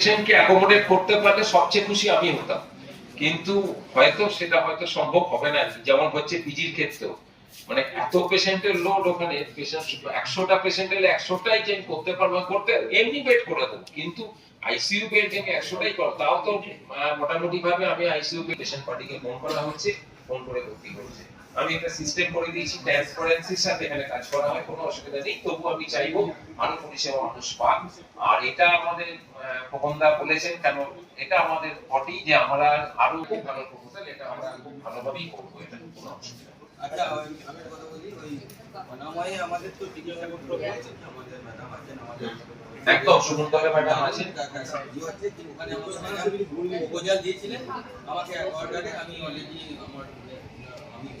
পেশেন্টকে অ্যাকোমোডেট করতে পারলে সবচেয়ে খুশি আমি হতাম। কিন্তু হয়তো সেটা হয়তো সম্ভব হবে না। যেমন হচ্ছে পিজির ক্ষেত্রেও। মানে এত পেশেন্টের লোড ওখানে পেশেন্ট একশোটা পেশেন্ট এলে একশোটাই চেঞ্জ করতে পারব করতে এমনি বেড করে দেবো। কিন্তু আইসিইউ বেড একশোটাই করো। তাও তো মোটামুটি ভাবে আমি আইসিইউ পেশেন্ট পার্টিকে ফোন করা হচ্ছে ফোন করে ভর্তি করছে। আমি একটা সিস্টেম করে দিয়েছি ট্রান্সপারেন্সির সাথে এখানে কাজ করা হয় কোনো অসুবিধা নেই। তবু আমি চাইব আরও পরিষেবা মানুষ পাক। আর এটা আমাদের খোকনদা বলেছেন কেন এটা আমাদের বডি যে আমরা আরও খুব ভালো প্রপোজাল এটা আমরা খুব ভালোভাবেই করব এটা কোনো অসুবিধা আচ্ছা আমি কথা বলি ওই অনাময়ে আমাদের তো চিকিৎসা করতে আমাদের ম্যাডাম আছেন আমাদের একদম সুমন্তলে ম্যাডাম আছেন। আছে যে ওখানে আমাকে প্রপোজাল দিয়েছিলেন আমাকে অর্ডারে আমি অলরেডি আমার আমি এটা দিয়ে দিচ্ছি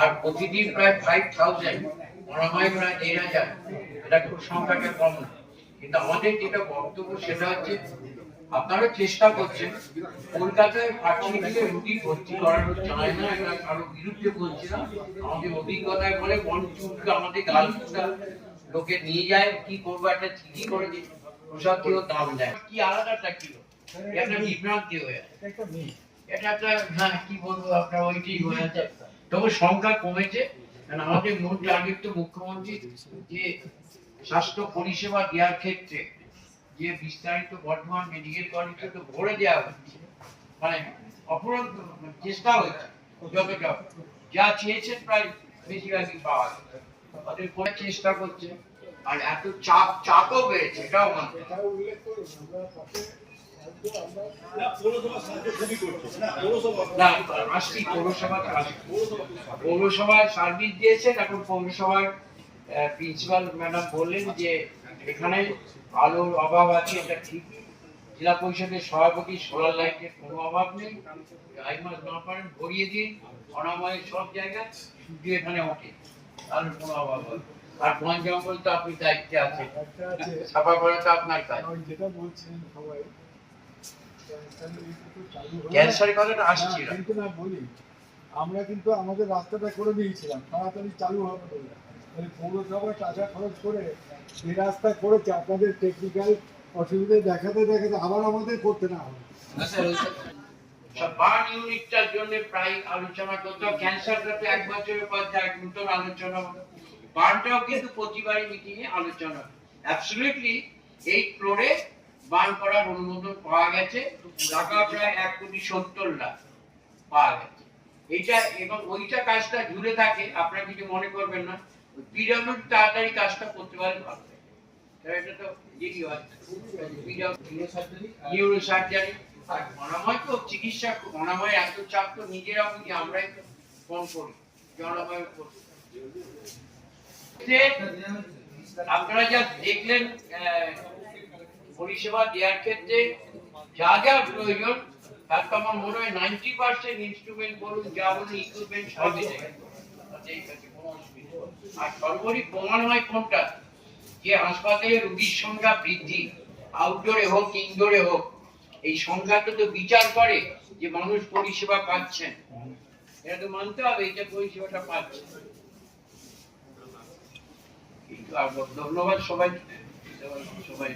আর প্রতিদিন প্রায় ফাইভ থাউজেন্ড মনোময় প্রায় দেড় হাজার এটা খুব সংখ্যাটা কম না। কিন্তু আমাদের যেটা বক্তব্য সেটা হচ্ছে, আপনারা চেষ্টা করছেন, কলকাতায় ফার্টিলিটিতে রুগী ভর্তি করানো চায় না এটা কারও বিরুদ্ধে বলছি না। আমাদের অভিজ্ঞতায় বলে মন চুপকে আমাদের গাল লোকে নিয়ে যায়, কি করব, একটা চিঠি করে দিই প্রসাদ কিলো দাম দেয়। কি আলাদাটা কিলো একটা বিভ্রান্তি হয়ে আছে। এটা একটা হ্যাঁ কি বলব, আপনার ওইটাই হয়ে আছে তবে সংখ্যা কমেছে। আমাদের মূল টার্গেট তো মুখ্যমন্ত্রী যে স্বাস্থ্য পরিষেবা দেওয়ার ক্ষেত্রে যে বিস্তারিত বর্ধমান মেডিকেল কলেজে তো ভরে দেওয়া হচ্ছে। মানে অপরাধ চেষ্টা হচ্ছে যতটা। যা চেয়েছেন প্রায় বেশিরভাগই পাওয়া যাবে ওদের করে চেষ্টা করছে। আর এত চাপ, চাপও বেড়েছে, এটাও মানতে সার্ভিস দিয়েছেন এখন পৌরসভার প্রিন্সিপাল ম্যাডাম বললেন যে এখানে আলোর অভাব আছে এটা ঠিক। জেলা পরিষদের সভাপতি সোলার লাইটের কোনো অভাব নেই। না পারেন ভরিয়ে দিন। অনাময়ের সব জায়গায় সূর্য এখানে ওঠে। আলোর কোনো অভাব হবে আর বন জঙ্গল তো আপনি দায়িত্বে আছেন সাফা করা তো আপনার কাজ। যেটা বলছেন সবাই ক্যান্সারের কথাটা আসছি কিন্তু না বলি আমরা কিন্তু আমাদের রাস্তাটা করে দিয়েছিলাম। তাড়াতাড়ি চালু হবে বলে। পৌরসভা টাকা খরচ করে যে রাস্তা করেছে। আপনাদের টেকনিক্যাল অসুবিধা দেখাতে দেখাতে আবার আমাদের করতে না হবে। বার্ন ইউনিটটার জন্য প্রায় আলোচনা করতে ক্যান্সারটা তো এক বছরের পর যায় নতুন আলোচনা হবে। বার্নটাও কিন্তু প্রতিবারই মিটিং এ আলোচনা অ্যাবসলিউটলি এই ফ্লোরে বার্ন করার অনুমোদন পাওয়া গেছে। টাকা প্রায় এক কোটি সত্তর লাখ পাওয়া গেছে। এইটা এবং ওইটা কাজটা ঝুলে থাকে আপনারা কিছু মনে করবেন না। পিডব্লিউ তাড়াতাড়ি কাজটা করতে পারে ভালো। এটা তো দেরি হয়। নিউরো সার্জারি অনাময় তো চিকিৎসা অনাময় এত চাপ তো নিজেরাও বুঝি আমরাই ফোন করি যে অনাময় করতে। যে আপনারা যা দেখলেন পরিষেবা দেওয়ার ক্ষেত্রে যা যা প্রয়োজন, তার তো আমার মনে হয় নাইনটি পার্সেন্ট ইনস্ট্রুমেন্ট বলুন, যা বলুন ইকুইপমেন্ট সব এসে গেছে। তাতে এই কাছে কোনো অসুবিধা নেই। আর সর্বোপরি প্রমাণ হয় কোনটা? যে হাসপাতালে রোগীর সংখ্যা বৃদ্ধি আউটডোরে হোক ইনডোরে হোক, এই সংখ্যাটা তো বিচার করে যে মানুষ পরিষেবা পাচ্ছেন। এটা তো মানতে হবে যে পরিষেবাটা পাচ্ছে। কিন্তু ধন্যবাদ সবাই সবাই